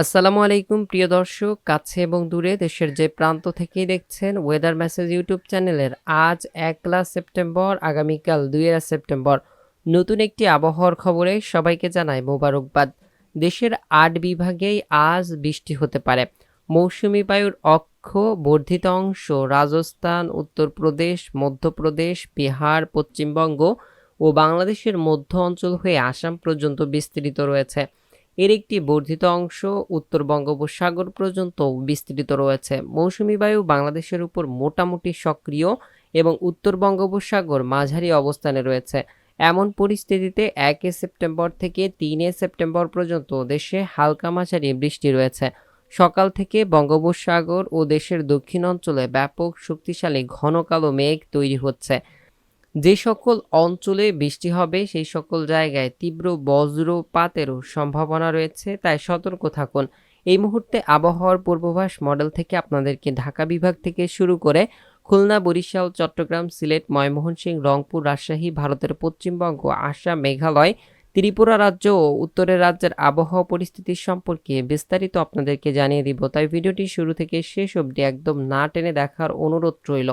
আসসালামু আলাইকুম, প্রিয় দর্শক, কাছে এবং দূরে দেশের যে প্রান্ত থেকেই দেখছেন ওয়েদার মেসেজ ইউটিউব চ্যানেলের আজ একলা সেপ্টেম্বর আগামীকাল দুইয়েরা সেপ্টেম্বর নতুন একটি আবহাওয়ার খবরে সবাইকে জানায় মোবারকবাদ। দেশের আট বিভাগেই আজ বৃষ্টি হতে পারে। মৌসুমি বায়ুর অক্ষ, বর্ধিত অংশ রাজস্থান, উত্তরপ্রদেশ, মধ্যপ্রদেশ, বিহার, পশ্চিমবঙ্গ ও বাংলাদেশের মধ্য অঞ্চল হয়ে আসাম পর্যন্ত বিস্তৃত রয়েছে। এর একটি বর্ধিত অংশ উত্তর বঙ্গোপসাগর পর্যন্ত বিস্তৃত রয়েছে। মৌসুমী বায়ু বাংলাদেশের উপর মোটামুটি সক্রিয় এবং উত্তর বঙ্গোপসাগর মাঝারি অবস্থানে রয়েছে। এমন পরিস্থিতিতে একে সেপ্টেম্বর থেকে তিনে সেপ্টেম্বর পর্যন্ত দেশে হালকা মাঝারি বৃষ্টি রয়েছে। সকাল থেকে বঙ্গোপসাগর ও দেশের দক্ষিণ অঞ্চলে ব্যাপক শক্তিশালী ঘন কালো মেঘ তৈরি হচ্ছে। যে সকল অঞ্চলে বৃষ্টি হবে, সেই সকল জায়গায় তীব্র বজ্রপাতেরও সম্ভাবনা রয়েছে, তাই সতর্ক থাকুন। এই মুহূর্তে আবহাওয়ার পূর্বাভাস মডেল থেকে আপনাদেরকে ঢাকা বিভাগ থেকে শুরু করে খুলনা, বরিশাল, চট্টগ্রাম, সিলেট, ময়মনসিংহ, রংপুর, রাজশাহী, ভারতের পশ্চিমবঙ্গ, আসাম, মেঘালয়, ত্রিপুরা রাজ্য ও উত্তরের রাজ্যের আবহাওয়া পরিস্থিতি সম্পর্কে বিস্তারিত আপনাদেরকে জানিয়ে দিব। তাই ভিডিওটি শুরু থেকে শেষ অবধি একদম না টেনে দেখার অনুরোধ রইল।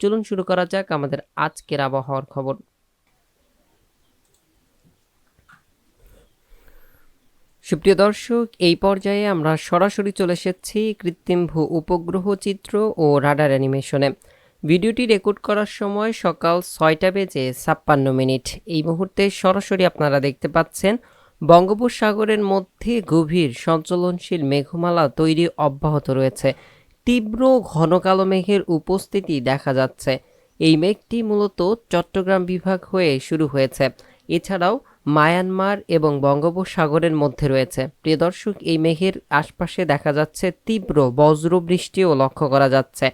চলুন শুরু করা যাক আমাদের আজকের আবহাওয়ার খবর। সুপ্রিয় দর্শক, এই পর্যায়ে আমরা সরাসরি চলে এসেছি কৃত্রিম ভূ উপগ্রহ চিত্র ও রাডার অ্যানিমেশনে। ভিডিওটি রেকর্ড করার সময় সকাল ছয়টা বেজে ছাপ্পান্ন মিনিট। এই মুহূর্তে সরাসরি আপনারা দেখতে পাচ্ছেন, বঙ্গোপসাগরের মধ্যে গভীর সঞ্চলনশীল মেঘমালা তৈরি অব্যাহত রয়েছে। তীব্র ঘন কালো মেঘের উপস্থিতি দেখা যাচ্ছে। এই মেঘটি মূলত চট্টগ্রাম বিভাগ হয়ে শুরু হয়েছে। এছাড়াও মায়ানমার এবং বঙ্গোপসাগরের মধ্যে রয়েছে। প্রিয় দর্শক, এই মেঘের আশপাশে দেখা যাচ্ছে তীব্র বজ্র বৃষ্টিও লক্ষ্য করা যাচ্ছে।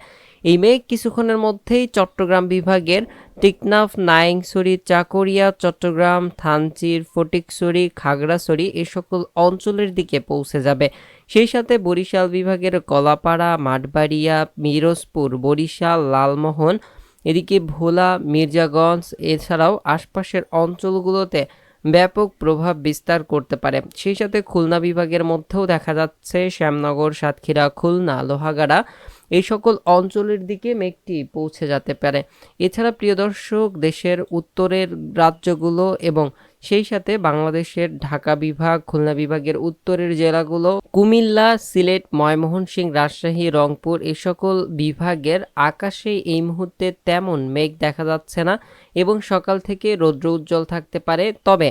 এই মেঘ কিছুক্ষণের মধ্যেই চট্টগ্রাম বিভাগের টিকনাফ নাইংছড়ি চাকরিয়া, চট্টগ্রাম, থানচির ফটিকছড়ি খাগড়াছড়ি এ সকল অঞ্চলের দিকে পৌঁছে যাবে। সেই সাথে বরিশাল বিভাগের কলাপাড়া, মাঠবাড়িয়া মিরজপুর বরিশাল, লালমোহন, এদিকে ভোলা, মির্জাগঞ্জ, এছাড়াও আশপাশের অঞ্চলগুলোতে ব্যাপক প্রভাব বিস্তার করতে পারে। সেই সাথে খুলনা বিভাগের মধ্যেও দেখা যাচ্ছে শ্যামনগর, সাতক্ষীরা, খুলনা, লোহাগাড়া এই সকল অঞ্চলের দিকে মেঘটি পৌঁছে যেতে পারে। এছাড়া প্রিয় দর্শক, দেশের উত্তরের রাজ্যগুলো এবং সেই সাথে বাংলাদেশের ঢাকা বিভাগ, খুলনা বিভাগের উত্তরের জেলাগুলো, কুমিল্লা, সিলেট ময়মোহনসিংহ রাজশাহী, রংপুর এ সকল বিভাগের আকাশে এই মুহূর্তে তেমন মেঘ দেখা যাচ্ছে না এবং সকাল থেকে রৌদ্র উজ্জ্বল থাকতে পারে। তবে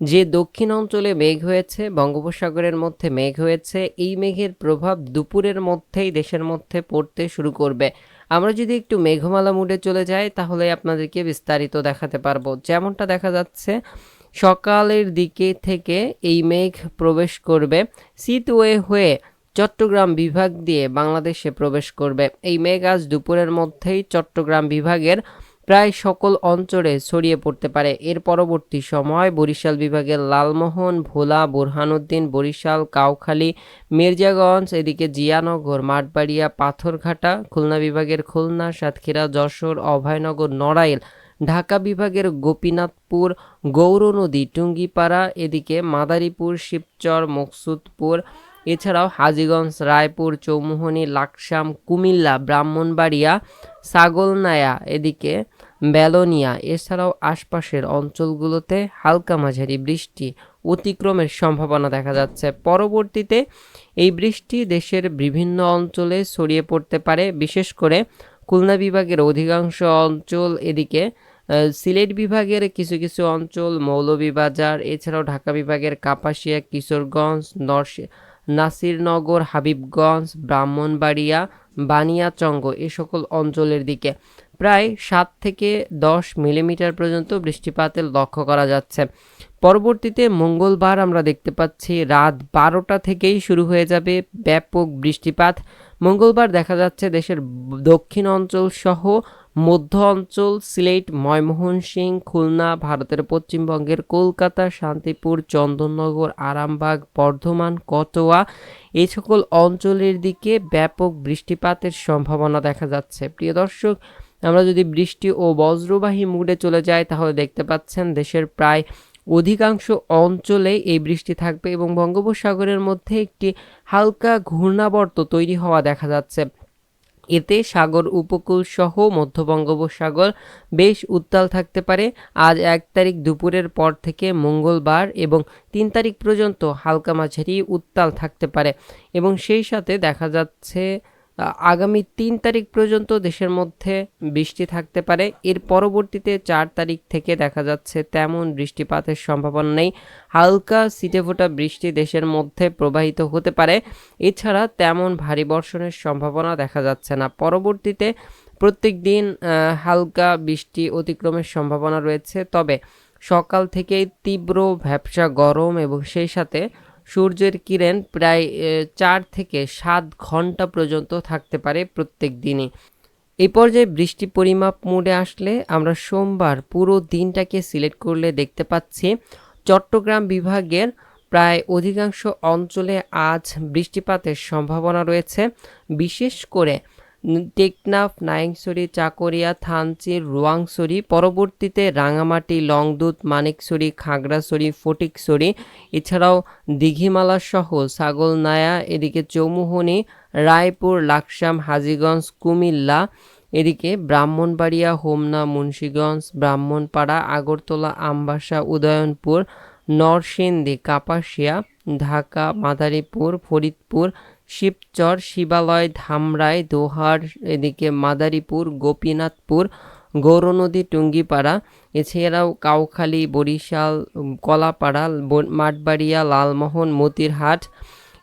যে দক্ষিণ অঞ্চলে মেঘ হয়েছে, বঙ্গোপসাগরের মধ্যে মেঘ হয়েছে, এই মেঘের প্রভাব দুপুরের মধ্যেই দেশের মধ্যে পড়তে শুরু করবে। আমরা যদি একটু মেঘমালা মুডে চলে যাই, তাহলে আপনাদেরকে বিস্তারিত দেখাতে পারব। যেমনটা দেখা যাচ্ছে সকালের দিকে থেকে এই মেঘ প্রবেশ করবে। সিটওয়ে হয়ে চট্টগ্রাম বিভাগ দিয়ে বাংলাদেশে প্রবেশ করবে। এই মেঘ আজ দুপুরের মধ্যেই চট্টগ্রাম বিভাগের প্রায় সকল অঞ্চলে ছড়িয়ে পড়তে পারে। এর পরবর্তী সময় বরিশাল বিভাগের লালমোহন, ভোলা, বোরহানুদ্দিন, বরিশাল, কাউখালী, মির্জাগঞ্জ, এদিকে জিয়ানগর, মাঠবাড়িয়া, পাথরঘাটা, খুলনা বিভাগের খুলনা, সাতক্ষীরা, যশোর, অভয়নগর, নড়াইল ঢাকা বিভাগের গোপীনাথপুর গৌরনদী টুঙ্গিপাড়া, এদিকে মাদারীপুর, শিবচর, মকসুদপুর, এছাড়াও হাজীগঞ্জ, রায়পুর, চৌমুহনী, লাকসাম, কুমিল্লা, ব্রাহ্মণবাড়িয়া সাগলনায়া এদিকে বেলোনিয়া, এছাড়াও আশপাশের অঞ্চলগুলোতে হালকা মাঝারি বৃষ্টি অতিক্রমের সম্ভাবনা দেখা যাচ্ছে। পরবর্তীতে এই বৃষ্টি দেশের বিভিন্ন অঞ্চলে ছড়িয়ে পড়তে পারে, বিশেষ করে খুলনা বিভাগের অধিকাংশ অঞ্চল এদিকে সিলেট বিভাগের কিছু কিছু অঞ্চল, মৌলভীবাজার, এছাড়াও ঢাকা বিভাগের কাপাসিয়া, কিশোরগঞ্জ, নরসি, নাসিরনগর, হাবিবগঞ্জ, ব্রাহ্মণবাড়িয়া, বানিয়াচঙ্গ এ সকল অঞ্চলের দিকে। প্রায় সাত থেকে দশ মিলিমিটার পর্যন্ত বৃষ্টিপাতের লক্ষ্য করা যাচ্ছে। পরবর্তীতে মঙ্গলবার আমরা দেখতে পাচ্ছি রাত বারোটা থেকেই শুরু হয়ে যাবে ব্যাপক বৃষ্টিপাত। মঙ্গলবার দেখা যাচ্ছে দেশের দক্ষিণ অঞ্চল সহ মধ্য অঞ্চল, সিলেট ময়মোহন সিং খুলনা, ভারতের পশ্চিমবঙ্গের কলকাতা, শান্তিপুর, চন্দননগর, আরামবাগ, বর্ধমান, কটোয়া এই সকল অঞ্চলের দিকে ব্যাপক বৃষ্টিপাতের সম্ভাবনা দেখা যাচ্ছে। প্রিয় দর্শক আমরা যদি বৃষ্টি ও বজ্রবাহী মুডে চলে যাই, তাহলে দেখতে পাচ্ছেন দেশের প্রায় অধিকাংশ অঞ্চলে এই বৃষ্টি থাকবে এবং বঙ্গোপসাগরের মধ্যে একটি হালকা ঘূর্ণাবর্ত তৈরি হওয়া দেখা যাচ্ছে। এতে সাগর উপকূল সহ মধ্য বঙ্গোপসাগর বেশ উত্তাল থাকতে পারে। আজ এক তারিখ দুপুরের পর থেকে মঙ্গলবার এবং তিন তারিখ পর্যন্ত হালকা মাঝারি উত্তাল থাকতে পারে এবং সেই সাথে দেখা যাচ্ছে আগামী তিন তারিখ পর্যন্ত দেশের মধ্যে বৃষ্টি থাকতে পারে। এর পরবর্তীতে চার তারিখ থেকে দেখা যাচ্ছে তেমন বৃষ্টিপাতের সম্ভাবনা নেই। হালকা ছিটেফোঁটা বৃষ্টি দেশের মধ্যে প্রবাহিত হতে পারে। এছাড়া তেমন ভারী বর্ষণের সম্ভাবনা দেখা যাচ্ছে না। পরবর্তীতে প্রত্যেক দিন হালকা বৃষ্টি অতিক্রমের সম্ভাবনা রয়েছে। তবে সকাল থেকেই তীব্র ভ্যাপসা গরম এবং সেই সাথে সূর্যের কিরণ প্রায় চার থেকে সাত ঘণ্টা পর্যন্ত থাকতে পারে প্রত্যেক দিনই। এই পর্যায়ে বৃষ্টি পরিমাপ মোডে আসলে আমরা সোমবার পুরো দিনটাকে সিলেক্ট করলে দেখতে পাচ্ছি, চট্টগ্রাম বিভাগের প্রায় অধিকাংশ অঞ্চলে আজ বৃষ্টিপাতের সম্ভাবনা রয়েছে। বিশেষ করে টেকনাফ নাইংছড়ি চাকরিয়া, থানচি রোয়াংছড়ি পরবর্তীতে রাঙামাটি, লংদুত মানিকছড়ি খাগড়াছড়ি ফটিকছড়ি এছাড়াও দীঘিমালা সহ ছাগলনায়া, এদিকে চৌমুহনি, রায়পুর, লাকসাম, হাজিগঞ্জ, কুমিল্লা, এদিকে ব্রাহ্মণবাড়িয়া, হোমনা, মুন্সীগঞ্জ, ব্রাহ্মণপাড়া, আগরতলা, আমবাসা, উদয়নপুর, নরসিংদী, কাপাসিয়া, ঢাকা, মাদারীপুর, ফরিদপুর শিবচর, শিবালয়, ধামরাই, দোহার, এদিকে মাদারীপুর, গোপীনাথপুর, গৌরনদী, টুঙ্গিপাড়া, এছাড়াও কাউখালী, বরিশাল, কলাপাড়া মাঠবাড়িয়া, লালমোহন, মতিরহাট,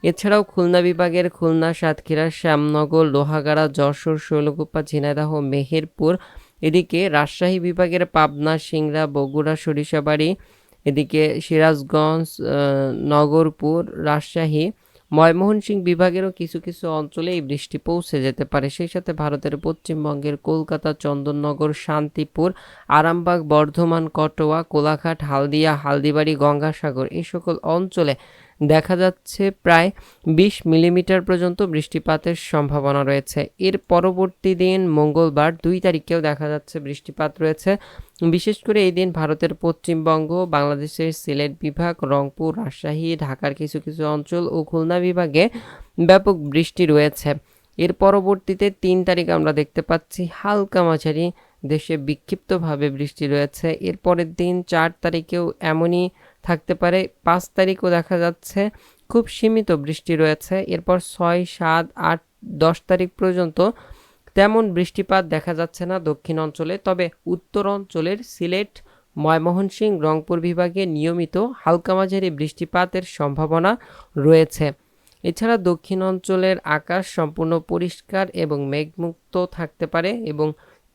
এছাড়াও খুলনা বিভাগের খুলনা, সাতক্ষীরা, শ্যামনগর, লোহাগাড়া, যশোর, শৈলকুপা, ঝিনাইদহ, মেহেরপুর, এদিকে রাজশাহী বিভাগের পাবনা, সিংড়া, বগুড়া, সরিষাবাড়ি, এদিকে সিরাজগঞ্জ নগরপুর, রাজশাহী ময়মনসিংহ বিভাগেরও কিছু কিছু অঞ্চলে এই বৃষ্টি পৌঁছে যেতে পারে। সেই সাথে ভারতের পশ্চিমবঙ্গের কলকাতা, চন্দননগর, শান্তিপুর, আরামবাগ, বর্ধমান, কটোয়া, কোলাঘাট, হালদিয়া, হালদিবাড়ি, গঙ্গাসাগর এই সকল অঞ্চলে দেখা যাচ্ছে প্রায় বিশ মিলিমিটার পর্যন্ত বৃষ্টিপাতের সম্ভাবনা রয়েছে। এর পরবর্তী দিন মঙ্গলবার দুই তারিখেও দেখা যাচ্ছে বৃষ্টিপাত রয়েছে। বিশেষ করে এই দিন ভারতের পশ্চিমবঙ্গ, বাংলাদেশের সিলেট বিভাগ, রংপুর, রাজশাহী, ঢাকার কিছু কিছু অঞ্চল ও খুলনা বিভাগে ব্যাপক বৃষ্টি রয়েছে। এর পরবর্তীতে তিন তারিখ আমরা দেখতে পাচ্ছি হালকা মাঝারি, দেশে বিক্ষিপ্তভাবে বৃষ্টি রয়েছে। এর পরের দিন চার তারিখেও এমনই থাকতে পারে। পাঁচ তারিখও দেখা যাচ্ছে, খুব সীমিত বৃষ্টি রয়েছে। এরপর ছয়, সাত, আট, দশ তারিখ পর্যন্ত তেমন বৃষ্টিপাত দেখা যাচ্ছে না দক্ষিণ অঞ্চলে। তবে উত্তর অঞ্চলের সিলেট, ময়মনসিংহ, রংপুর বিভাগে নিয়মিত হালকা মাঝারি বৃষ্টিপাতের সম্ভাবনা রয়েছে। এছাড়া দক্ষিণ অঞ্চলের আকাশ সম্পূর্ণ পরিষ্কার এবং মেঘমুক্ত থাকতে পারে এবং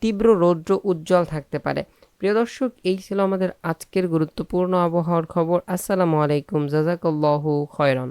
তীব্র রৌদ্র উজ্জ্বল থাকতে পারে। প্রিয় দর্শক এই ছিল আমাদের আজকের গুরুত্বপূর্ণ আবহাওয়ার খবর। আসসালামু আলাইকুম। জাজাকাল্লাহু খয়রান।